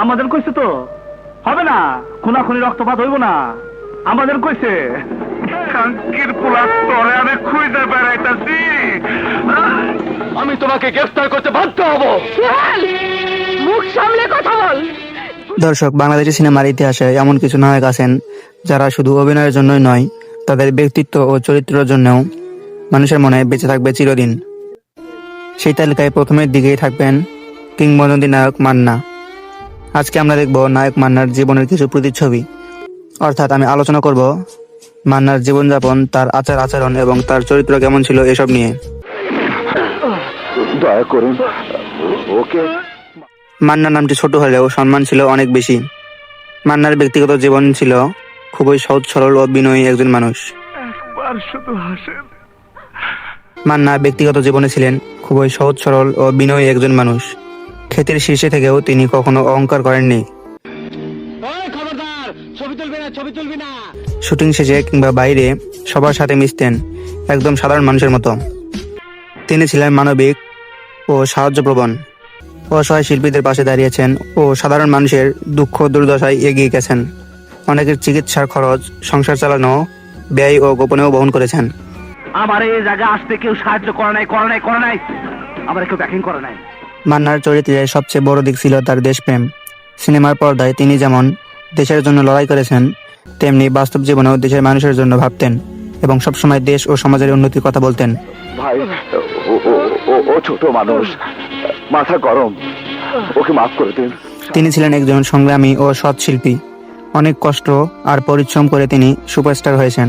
আমাদের কইছে তো। হবে না খুনাখুনি রক্তপাত হইব না। আমাদের কইছে। কাঙ্কির পোলা তরে আমি খুঁজে বেড়াইতাছি। আমি তোমাকে গ্রেফতার করতে বাধ্য হব। মুখ সামলে কথা বল। দর্শক বাংলাদেশি সিনেমার ইতিহাসে এমন কিছু নায়ক আছেন যারা শুধু অভিনয়ের জন্যই নয় তাদের ব্যক্তিত্ব ও চরিত্রের জন্যও মানুষের মনে বেঁচে থাকবে চিরদিন। সেই তালিকায় প্রথমের দিকেই থাকবেন কিংবদন্তি নায়ক মান্না। আজকে আমরা দেখব নায়ক মান্নার জীবনের কিছু প্রতিচ্ছবি। অর্থাৎ আমি আলোচনা করব মান্নার জীবনযাপন তার আচার আচরণ এবং তার চরিত্র কেমন ছিল এসব নিয়ে। দয়া করুন ওকে মান্নার নামটি ছোট হলেও সম্মান ছিল অনেক বেশি। মান্নার ব্যক্তিগত জীবন ছিল খুবই সহজ সরল ও বিনয়ী একজন মানুষ। মান্না ব্যক্তিগত জীবনে ছিলেন খুবই সহজ সরল ও বিনয়ী একজন মানুষ। খ্যাতির শীর্ষে থেকেও তিনি কখনো অহংকার করেননি। শুটিং শেষে কিংবা বাইরে সবার সাথে মিশতেন একদম সাধারণ মানুষের মতো। তিনি ছিলেন মানবিক ও সাহায্যপ্রবণ। অসহায় শিল্পীদের পাশে দাঁড়িয়েছেন ও সাধারণ মানুষের দুঃখ দুর্দশায় এগিয়ে গেছেন। অনেকের চিকিৎসার খরচ সংসার চালানো ব্যয় ও গোপনেও বহন করেছেন। আমার এই জায়গা আসতে কেউ সাহায্য করে নাই করে নাই করে নাই। আমার কেউ ব্যাকিং করে নাই। মান্নার চরিত্রে সবচেয়ে বড় দিক ছিল তার দেশপ্রেম। সিনেমার পর্দায় তিনি যেমন দেশের জন্য লড়াই করেছেন তেমনি বাস্তব জীবনেও দেশের মানুষের জন্য ভাবতেন এবং সবসময় দেশ ও সমাজের উন্নতির কথা বলতেন। ভাই ও ছোট মানুষ। মাথা গরম। ওকে মাফ করে দিন। তিনি ছিলেন একজন সংগ্রামী ও সৎ শিল্পী। অনেক কষ্ট আর পরিশ্রম করে তিনি সুপারস্টার হয়েছেন।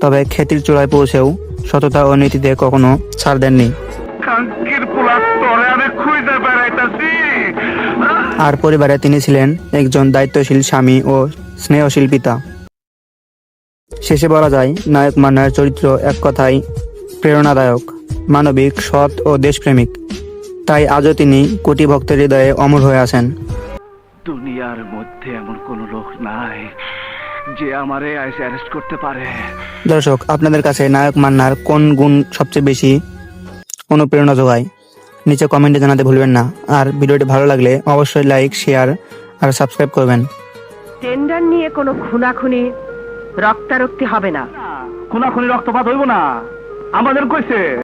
তবে খ্যাতির চূড়ায় পৌঁছেও সততা ও নীতিতে কখনো ছাড় দেননি। কাঙ্কির পোলা তরে আমি খুঁজে বেড়াইতাছি আর পরিবারে তিনি ছিলেন একজন দায়িত্বশীল স্বামী ও স্নেহশীল পিতা। শেষে বলা যায় নায়ক মান্নার চরিত্র এক কথায় প্রেরণাদায়ক মানবিক সৎ ও দেশপ্রেমিক। তাই আজও তিনি কোটি ভক্তের হৃদয়ে অমর হয়ে আছেন। দুনিয়ার মধ্যে এমন কোন লোক নাই যে আমারে আইসে অ্যারেস্ট করতে পারে। দর্শক আপনাদের কাছে নায়ক মান্নার কোন গুণ সবচেয়ে বেশি? অনুপ্রেরণা যোগায়। নিচে কমেন্টে জানাতে ভুলবেন না। আর ভিডিওটি ভালো লাগলে অবশ্যই লাইক শেয়ার আর সাবস্ক্রাইব করবেন। টেন্ডার নিয়ে কোনো খুনাখুনি রক্তারক্তি হবে না। খুনাখুনি রক্তপাত হইব না। আমাদের কইছে।